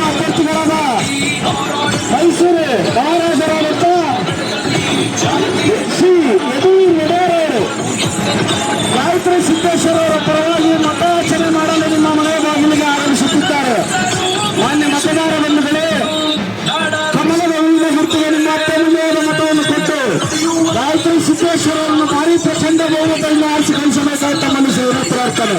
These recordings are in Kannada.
ಮೈಸೂರಿನ ಅಭ್ಯರ್ಥಿಗಳಾದ ಮೈಸೂರು ಮಹಾರಾಜರಾದಂಥ ಶ್ರೀ ಯದುವೀರ್ ಯಡೇರವರು ಗಾಯತ್ರಿ ಸಿದ್ದೇಶ್ವರ ಅವರ ಪರವಾಗಿ ಮತಯಾಚನೆ ಮಾಡಲು ನಿಮ್ಮ ಮನೆ ಬಾಗಿಲಿಗೆ ಆಗಮಿಸುತ್ತಿದ್ದಾರೆ ಮಾನ್ಯ ಮತದಾರ ಬಂಧುಗಳೇ ಕಮಲದ ಹೂವಿನ ಗುರುತಿಗೆ ನಿಮ್ಮ ಅತ್ಯಮೂಲ್ಯವಾದ ಮತವನ್ನು ಕೊಟ್ಟು ಗಾಯತ್ರಿ ಸಿದ್ದೇಶ್ವರ ಅವರನ್ನು ಭಾರಿ ಪ್ರಚಂಡ ಬಹುಮತದಿಂದ ಆರಿಸಿ ಕಳಿಸಬೇಕಾದ ತಮ್ಮನ್ನು ಸೇವೆ ಪ್ರಾರ್ಥನೆ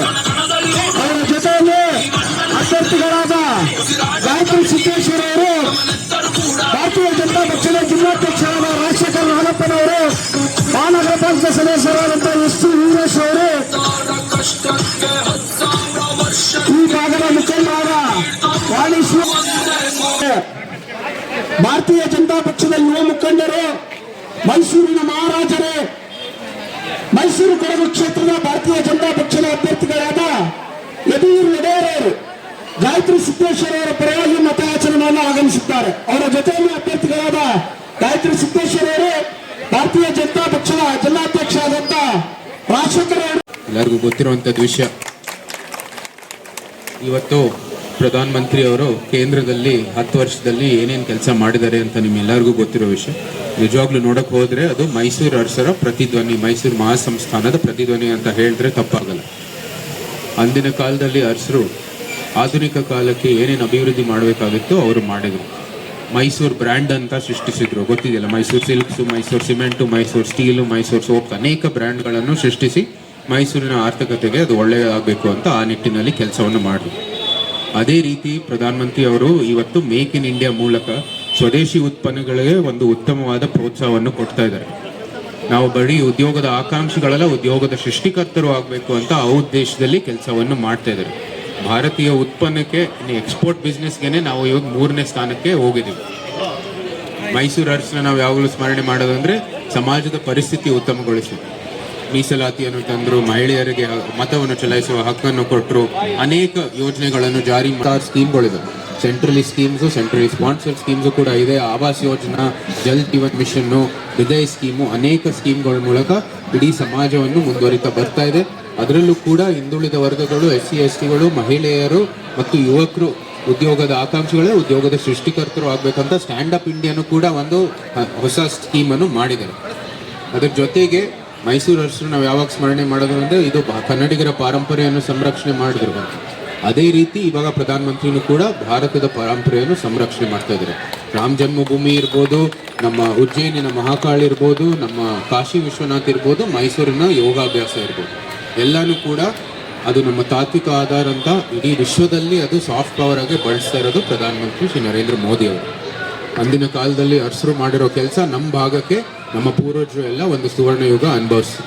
ಮಹಾನಗರ ಪಾಲಿಕೆ ಸದಸ್ಯರಾದಂಥ ಎಸ್ ಟಿ ವೀರೇಶ್ ಅವರು, ಈ ಭಾಗದ ಮುಖಂಡರಾದ ವಾಣಿ ಶಿವ ಭಾರತೀಯ ಜನತಾ ಪಕ್ಷದ ಯುವ ಮುಖಂಡರು, ಮೈಸೂರಿನ ಮಹಾರಾಜರೇ, ಮೈಸೂರು ಕೊಡಗು ಕ್ಷೇತ್ರದ ಭಾರತೀಯ ಜನತಾ ಪಕ್ಷದ ಅಭ್ಯರ್ಥಿಗಳಾದ ಯದುವೀರ್ ಯಡೇರವರು ಗಾಯತ್ರಿ ಸಿದ್ದೇಶ್ವರ ಅವರ ಪರವಾಗಿ ಮತಯಾಚರಣೆಯನ್ನು ಆಗಮಿಸುತ್ತಾರೆ ಅವರ ಜೊತೆಯಲ್ಲಿ ಅಭ್ಯರ್ಥಿಗಳಾದ ಗಾಯತ್ರಿ ಸಿದ್ದೇಶ್ವರ ಅವರು ಭಾರತೀಯ ಜನತಾ ಪಕ್ಷದ ಜಿಲ್ಲಾಧ್ಯಕ್ಷ ಆದಂತ ರಾಜಶೇಖರ ಎಲ್ಲರಿಗೂ ಗೊತ್ತಿರುವಂಥದ್ದು ವಿಷಯ. ಇವತ್ತು ಪ್ರಧಾನ ಮಂತ್ರಿ ಅವರು ಕೇಂದ್ರದಲ್ಲಿ ಹತ್ತು ವರ್ಷದಲ್ಲಿ ಏನೇನು ಕೆಲಸ ಮಾಡಿದ್ದಾರೆ ಅಂತ ನಿಮ್ಮೆಲ್ಲರಿಗೂ ಗೊತ್ತಿರೋ ವಿಷಯ. ನಿಜವಾಗ್ಲೂ ನೋಡಕ್ಕೆ ಹೋದ್ರೆ ಅದು ಮೈಸೂರು ಅರಸರ ಪ್ರತಿಧ್ವನಿ, ಮೈಸೂರು ಮಹಾಸಂಸ್ಥಾನದ ಪ್ರತಿಧ್ವನಿ ಅಂತ ಹೇಳಿದ್ರೆ ತಪ್ಪಾಗಲ್ಲ. ಅಂದಿನ ಕಾಲದಲ್ಲಿ ಅರಸರು ಆಧುನಿಕ ಕಾಲಕ್ಕೆ ಏನೇನು ಅಭಿವೃದ್ಧಿ ಮಾಡಬೇಕಾಗಿತ್ತು ಅವರು ಮಾಡಿದರು. ಮೈಸೂರು ಬ್ರ್ಯಾಂಡ್ ಅಂತ ಸೃಷ್ಟಿಸಿದ್ರು. ಗೊತ್ತಿದೆಯಲ್ಲ Mysuru silks, Mysuru cement, Mysuru steel, Mysuru soap ಅನೇಕ ಬ್ರ್ಯಾಂಡ್ಗಳನ್ನು ಸೃಷ್ಟಿಸಿ ಮೈಸೂರಿನ ಆರ್ಥಿಕತೆಗೆ ಅದು ಒಳ್ಳೆಯದಾಗಬೇಕು ಅಂತ ಆ ನಿಟ್ಟಿನಲ್ಲಿ ಕೆಲಸವನ್ನು ಮಾಡಿದ್ರು ಅದೇ ರೀತಿ ಪ್ರಧಾನಮಂತ್ರಿ ಅವರು ಇವತ್ತು ಮೇಕ್ ಇನ್ ಇಂಡಿಯಾ ಮೂಲಕ ಸ್ವದೇಶಿ ಉತ್ಪನ್ನಗಳಿಗೆ ಒಂದು ಉತ್ತಮವಾದ ಪ್ರೋತ್ಸಾಹವನ್ನು ಕೊಡ್ತಾ ಇದ್ದಾರೆ. ನಾವು ಬರೀ ಉದ್ಯೋಗದ ಆಕಾಂಕ್ಷಿಗಳಲ್ಲ, ಉದ್ಯೋಗದ ಸೃಷ್ಟಿಕರ್ತರು ಆಗಬೇಕು ಅಂತ ಆ ಉದ್ದೇಶದಲ್ಲಿ ಕೆಲಸವನ್ನು ಮಾಡ್ತಾ ಇದ್ದಾರೆ. ಭಾರತೀಯ ಉತ್ಪನ್ನಕ್ಕೆ ಎಕ್ಸ್ಪೋರ್ಟ್ ಬಿಸ್ನೆಸ್ಗೆ ನಾವು ಇವಾಗ ಮೂರನೇ ಸ್ಥಾನಕ್ಕೆ ಹೋಗಿದ್ದೀವಿ. ಮೈಸೂರು ಅರಸನ ನಾವು ಯಾವಾಗಲೂ ಸ್ಮರಣೆ ಮಾಡೋದಂದ್ರೆ ಸಮಾಜದ ಪರಿಸ್ಥಿತಿ ಉತ್ತಮಗೊಳಿಸಿ. ಮೀಸಲಾತಿಯನ್ನು ತಂದರು ಮಹಿಳೆಯರಿಗೆ ಮತವನ್ನು ಚಲಾಯಿಸುವ ಹಕ್ಕನ್ನು ಕೊಟ್ಟರು. ಅನೇಕ ಯೋಜನೆಗಳನ್ನು ಜಾರಿ ಸ್ಕೀಮ್ಗಳಿವೆ centrally schemes, centrally sponsor schemes ಕೂಡ ಇದೆ. ಆವಾಸ್ ಯೋಜನಾ, ಜಲ್ ಜೀವನ್ ಮಿಷನ್ನು ಹೃದಯ ಸ್ಕೀಮು, ಅನೇಕ ಸ್ಕೀಮ್ಗಳ ಮೂಲಕ ಇಡೀ ಸಮಾಜವನ್ನು ಮುಂದುವರಿತಾ ಬರ್ತಾ ಇದೆ. ಅದರಲ್ಲೂ ಕೂಡ ಹಿಂದುಳಿದ ವರ್ಗಗಳು ಎಸ್ ಸಿ ಎಸ್ ಟಿಗಳು ಮಹಿಳೆಯರು ಮತ್ತು ಯುವಕರು ಉದ್ಯೋಗದ ಆಕಾಂಕ್ಷಿಗಳೇ ಉದ್ಯೋಗದ ಸೃಷ್ಟಿಕರ್ತರು ಆಗಬೇಕಂತ ಸ್ಟ್ಯಾಂಡ್ ಅಪ್ ಇಂಡಿಯಾನು ಕೂಡ ಒಂದು ಹೊಸ ಸ್ಕೀಮನ್ನು ಮಾಡಿದ್ದಾರೆ. ಅದರ ಜೊತೆಗೆ ಮೈಸೂರು ಅರಸರು ನಾವು ಯಾವಾಗ ಸ್ಮರಣೆ ಮಾಡೋದು ಅಂದರೆ ಇದು ಕನ್ನಡಿಗರ ಪಾರಂಪರೆಯನ್ನು ಸಂರಕ್ಷಣೆ ಮಾಡಿದ್ರು. ಅಂತ. ಅದೇ ರೀತಿ ಇವಾಗ ಪ್ರಧಾನಮಂತ್ರಿನೂ ಕೂಡ ಭಾರತದ ಪರಂಪರೆಯನ್ನು ಸಂರಕ್ಷಣೆ ಮಾಡ್ತಾ ಇದ್ದಾರೆ. ರಾಮ ಜನ್ಮಭೂಮಿ ಇರ್ಬೋದು, ನಮ್ಮ ಉಜ್ಜಯಿನಿನ ಮಹಾಕಾಳಿ ಇರ್ಬೋದು, ನಮ್ಮ ಕಾಶಿ ವಿಶ್ವನಾಥ್ ಇರ್ಬೋದು, ಮೈಸೂರಿನ ಯೋಗಾಭ್ಯಾಸ ಇರ್ಬೋದು. ಎಲ್ಲನೂ ಕೂಡ ಅದು ನಮ್ಮ ತಾತ್ವಿಕ ಆಧಾರ ಅಂತ ಇಡೀ ವಿಶ್ವದಲ್ಲಿ ಅದು ಸಾಫ್ಟ್ ಪವರ್ ಆಗಿ ಬಳಸ್ತಾ ಇರೋದು ಪ್ರಧಾನಮಂತ್ರಿ ಶ್ರೀ ನರೇಂದ್ರ ಮೋದಿ ಅವರು. ಅಂದಿನ ಕಾಲದಲ್ಲಿ ಅರಸರು ಮಾಡಿರೋ ಕೆಲಸ ನಮ್ಮ ಭಾಗಕ್ಕೆ, ನಮ್ಮ ಪೂರ್ವಜರು ಎಲ್ಲ ಒಂದು ಸುವರ್ಣಯುಗ ಯುಗ ಅನುಭವಿಸ್ತು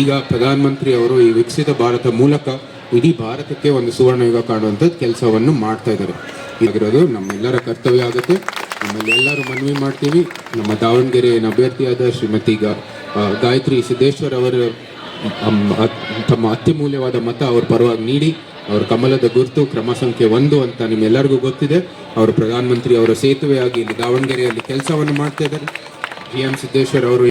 ಈಗ ಪ್ರಧಾನಮಂತ್ರಿ ಅವರು ಈ ವಿಕಸಿತ ಭಾರತ ಮೂಲಕ ಇಡೀ ಭಾರತಕ್ಕೆ ಒಂದು ಸುವರ್ಣ ಯುಗ ಕಾಣುವಂಥದ್ದು ಕೆಲಸವನ್ನು ಮಾಡ್ತಾ ಇದ್ದಾರೆ. ಆಗಿರೋದು ನಮ್ಮೆಲ್ಲರ ಕರ್ತವ್ಯ ಆಗುತ್ತೆ. ನಮ್ಮಲ್ಲಿ ಎಲ್ಲರೂ ಮನವಿ ಮಾಡ್ತೀವಿ. ನಮ್ಮ ದಾವಣಗೆರೆಯನ್ನು ಅಭ್ಯರ್ಥಿಯಾದ ಶ್ರೀಮತಿ ಗಾಯತ್ರಿ ಸಿದ್ದೇಶ್ವರ್ ಅವರ ತಮ್ಮ ಅತ್ಯಮೂಲ್ಯವಾದ ಮತ ಅವ್ರ ಪರವಾಗಿ ನೀಡಿ ಅವ್ರ ಕಮಲದ ಗುರುತು ಕ್ರಮ ಸಂಖ್ಯೆ ಒಂದು ಅಂತ ನಿಮ್ಮೆಲ್ಲರಿಗೂ ಗೊತ್ತಿದೆ. ಅವರು ಪ್ರಧಾನಮಂತ್ರಿ ಅವರ ಸೇತುವೆಯಾಗಿ ಇಲ್ಲಿ ದಾವಣಗೆರೆಯಲ್ಲಿ ಕೆಲಸವನ್ನು ಮಾಡ್ತಾ ಇದ್ದಾರೆ. ಜಿ ಎಂ ಸಿದ್ದೇಶ್ವರ್ ಅವರು